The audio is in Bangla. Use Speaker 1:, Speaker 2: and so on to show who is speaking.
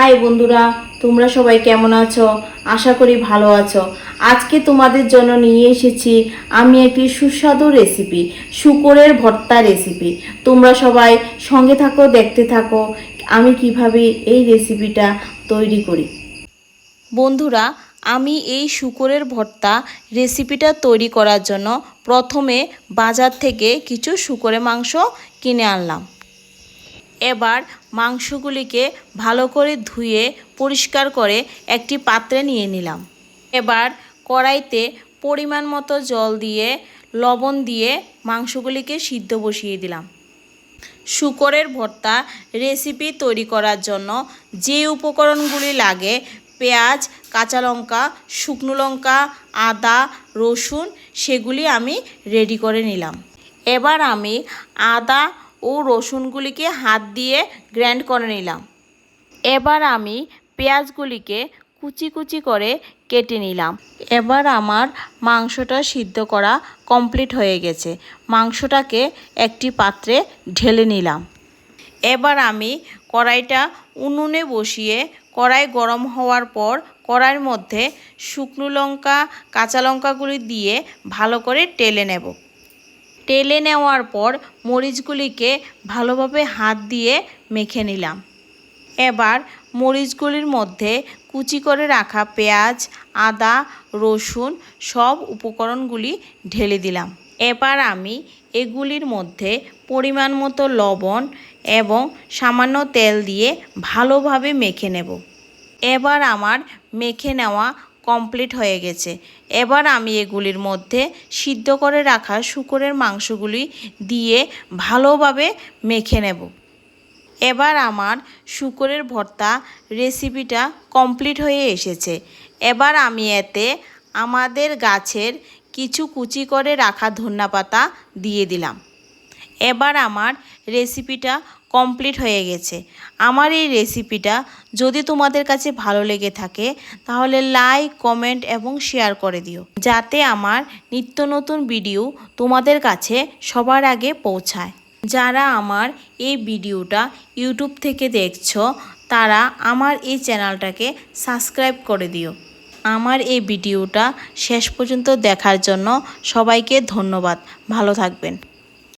Speaker 1: হাই বন্ধুরা, তোমরা সবাই কেমন আছো? আশা করি ভালো আছো। আজকে তোমাদের জন্য নিয়ে এসেছি আমি একটি সুস্বাদু রেসিপি শুকরের ভর্তা রেসিপি তোমরা সবাই সঙ্গে থাকো, দেখতে থাকো, আমি কীভাবে এই রেসিপিটা তৈরি করি। বন্ধুরা, আমি এই শুকরের ভর্তা রেসিপিটা তৈরি করার জন্য প্রথমে বাজার থেকে কিছু শুকরের মাংস কিনে আনলাম। এবার মাংসগুলিকে ভালো করে ধুয়ে পরিষ্কার করে একটি পাত্রে নিয়ে নিলাম। এবার কড়াইতে পরিমাণ মতো জল দিয়ে, লবণ দিয়ে মাংসগুলিকে সিদ্ধ বসিয়ে দিলাম। শুকরের ভর্তা রেসিপি তৈরি করার জন্য যে উপকরণগুলি লাগে, পেঁয়াজ, কাঁচা লঙ্কা, শুকনো লঙ্কা, আদা, রসুন, সেগুলি আমি রেডি করে নিলাম। এবার আমি আদা ও রসুনগুলিকে হাত দিয়ে গ্র্যান্ড করে নিলাম। এবার আমি পেঁয়াজগুলিকে কুচি কুচি করে কেটে নিলাম। এবার আমার মাংসটা সিদ্ধ করা কমপ্লিট হয়ে গেছে। মাংসটাকে একটি পাত্রে ঢেলে নিলাম। এবার আমি কড়াইটা উনুনে বসিয়ে কড়াই গরম হওয়ার পর কড়াইয়ের মধ্যে শুকনো লঙ্কা, কাঁচা লঙ্কাগুলি দিয়ে ভালো করে টেলে নেব। টেলে নেওয়ার পর মরিচগুলিকে ভালোভাবে হাত দিয়ে মেখে নিলাম। এবার মরিচগুলির মধ্যে কুচি করে রাখা পেঁয়াজ, আদা, রসুন সব উপকরণগুলি ঢেলে দিলাম। এবার আমি এগুলির মধ্যে পরিমাণ মতো লবণ এবং সামান্য তেল দিয়ে ভালোভাবে মেখে নেব। এবার আমার মেখে নেওয়া কমপ্লিট হয়ে গেছে। এবার আমি এগুলির মধ্যে সিদ্ধ করে রাখা শুকরের মাংসগুলি দিয়ে ভালোভাবে মেখে নেব। এবার আমার শুকরের ভর্তা রেসিপিটা কমপ্লিট হয়ে এসেছে। এবার আমি এতে আমাদের গাছের কিছু কুচি করে রাখা ধন্যা পাতা দিয়ে দিলাম। এবার আমার রেসিপিটা কমপ্লিট হয়ে গেছে। আমার এই রেসিপিটা যদি তোমাদের কাছে ভালো লেগে থাকে, তাহলে লাইক কমেন্ট এবং শেয়ার করে দিও। যাতে আমার নিত্য নতুন ভিডিও তোমাদের কাছে সবার আগে পৌঁছায়। যারা আমার এই ভিডিওটা ইউটিউব থেকে দেখছ, তারা আমার এই চ্যানেলটাকে সাবস্ক্রাইব করে দিও। আমার এই ভিডিওটা শেষ পর্যন্ত দেখার জন্য সবাইকে ধন্যবাদ। ভালো থাকবেন।